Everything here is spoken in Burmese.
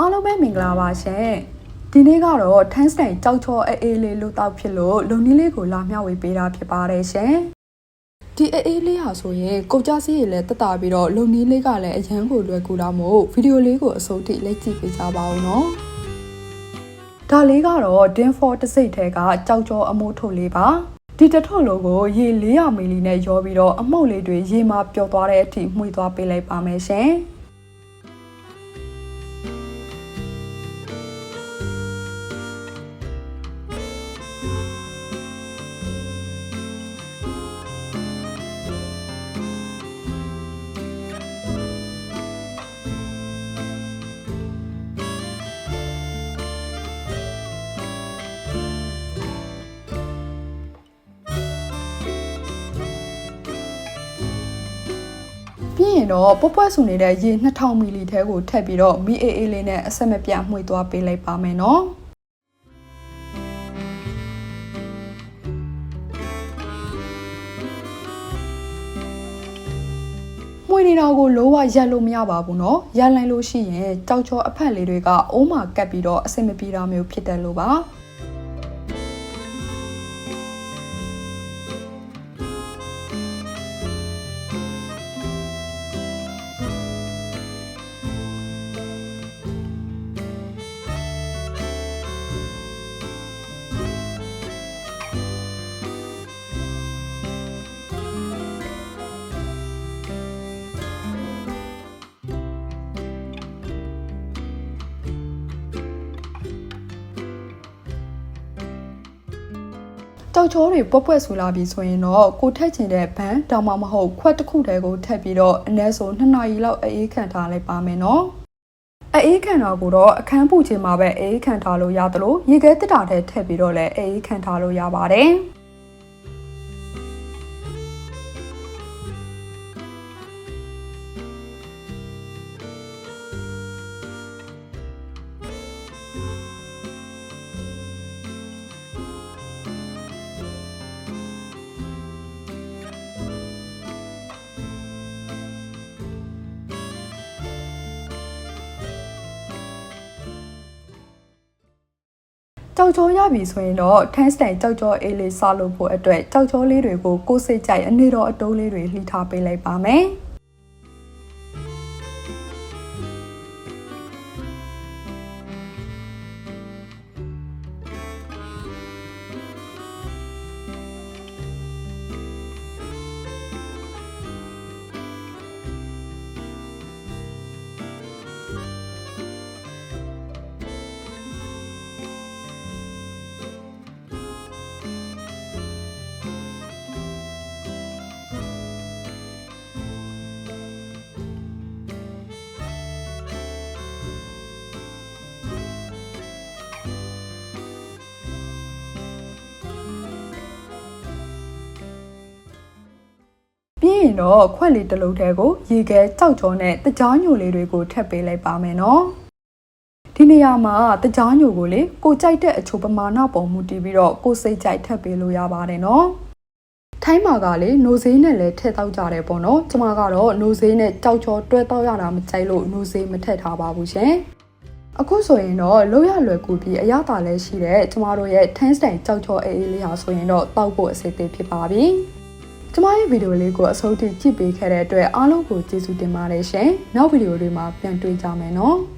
အားလုံးပဲမင်္ဂလာပါရှင်ဒီနေ့ကတော့ထန်းစတိုင်ကြောက်ချောအေးအေးလေးလို့တောက်ဖြစ်လို့လုံနီးလေးကိုလာမျှဝေပေးတာဖြစ်ပါတယ်ရှင်ဒီအေးအေးလေးဟာဆိုရင်ကိုကြစီးရည်လည်းတက်တာပြီးတော့လုံနီးလေးကလည်းအရန်ကိုလွယ်ကူတာမို့ဗီဒီယိုလေးကိုအစိုးထိလိုက်ကြည့်ပေးကြပါဦးနော်ဒါလေးကတော့ din for တစ်စိတ်ထဲကကြောက်ချောအမိုးထုတ်လေးပါဒီတထုပ်လိုကိုရေ400မီလီနဲ့ရောပြီးတော့အမှုန့်လေးတွေရေမှာပျော်သွားတဲ့အထိမှွေသွားပေးလိုက်ပါမယ်ရှင်။ ပြီးရင်တော့ပွက်ပွက်ဆူနေတဲ့ရေ2000မီလီထဲကိုထည့်ပြီးတော့မီအေးအေးလေးနဲ့အဆက်မပြတ်မှွေသွားပေးလိုက်ပါမယ်နော်မှွေနေတာကိုလိုဝရက်လို့မရပါဘူးเนาะရက်လိုက်လို့ရှိရင်ကြောက်ချောအဖက်လေးတွေကအိုးမှာကပ်ပြီးတော့အဆင်မပြေတာမျိုးဖြစ်တယ်လို့ပါ တောက်ချောတွေပွက်ပွက်ဆူလာပြီဆိုရင်တော့ကိုထက်ချင်တဲ့ဘန်းတောင်မှမဟုတ်ခွက်တစ်ခုတည်းကိုထက်ပြီးတော့အနည်းဆုံး2နာရီလောက်အေးခံထားလိုက်ပါမယ်နော်အေးခံတာကိုတော့အခန်းပူချိန်မှာပဲအေးခံထားလို့ရသလိုရေခဲတက်တာထဲထည့်ပြီးတော့လည်းအေးခံထားလို့ရပါတယ်။ ကြောက်ကြောရပြီဆိုရင်တော့ထန်းစတိုင်ကြောက်ကြောအေးလေးစားလို့ဖို့အတွက်ကြောက်ကြောလေးတွေကိုကိုယ်စိတ်ကြိုက်အနေတော်အတိုးလေးတွေလှီထားပေးလိုက်ပါမယ်။ ရင်တော့ခွက်လေးတစ်လုံးထဲကိုရေခဲကြောက်ကြောနဲ့တကြားညိုလေးတွေကိုထပ်ပေးလိုက်ပါမယ်နော်ဒီနေရာမှာတကြားညိုကိုလေကိုကြိုက်တဲ့အချိုပမာဏပုံမူတည်ပြီးတော့ကိုစိတ်ကြိုက်ထပ်ပေးလို့ရပါတယ်နော်ထိုင်းမှာကလေနိုဈေးနဲ့လည်းထည့်တောက်ကြတယ်ပေါ့နော်ကျမကတော့နိုဈေးနဲ့ကြောက်ချောတွဲတောက်ရတာမကြိုက်လို့နိုဈေးမထည့်ထားပါဘူးရှင်အခုဆိုရင်တော့လိုရလွယ်ကူပြီးအရသာလည်းရှိတဲ့ကျမတို့ရဲ့ Tan Style ကြောက်ချောအေးအေးလေးဟာဆိုရင်တော့တောက်ဖို့အစီအသေးဖြစ်ပါပြီ။ ကျမရဲ့ဗီဒီယိုလေးကိုအဆုံးထိကြည့်ပေးခဲ့တဲ့အတွက်အားလုံးကိုကျေးဇူးတင်ပါတယ်ရှင်။နောက်ဗီဒီယိုတွေမှာပြန်တွေ့ကြမယ်နော်။